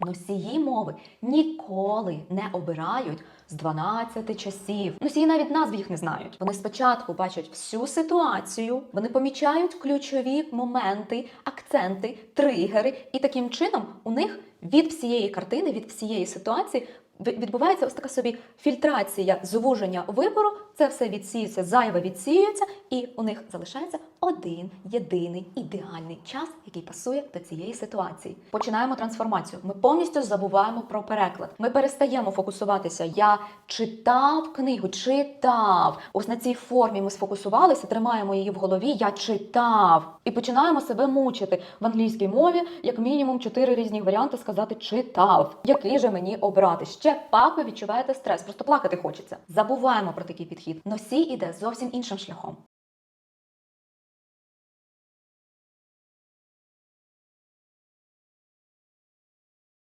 Носії мови ніколи не обирають з 12 часів. Носії навіть назв їх не знають. Вони спочатку бачать всю ситуацію, вони помічають ключові моменти, акценти, тригери, і таким чином у них від всієї картини, від всієї ситуації відбувається ось така собі фільтрація, звуження вибору. Це все відсіюється, зайве відсіюється, і у них залишається один єдиний ідеальний час, який пасує до цієї ситуації. Починаємо трансформацію. Ми повністю забуваємо про переклад. Ми перестаємо фокусуватися. Я читав книгу, читав. Ось на цій формі ми сфокусувалися, тримаємо її в голові. Я читав і починаємо себе мучити в англійській мові, як мінімум чотири різні варіанти сказати читав. Який же мені обрати? Ще пак ви відчуваєте стрес, просто плакати хочеться. Забуваємо про такий підхід. Носій іде зовсім іншим шляхом.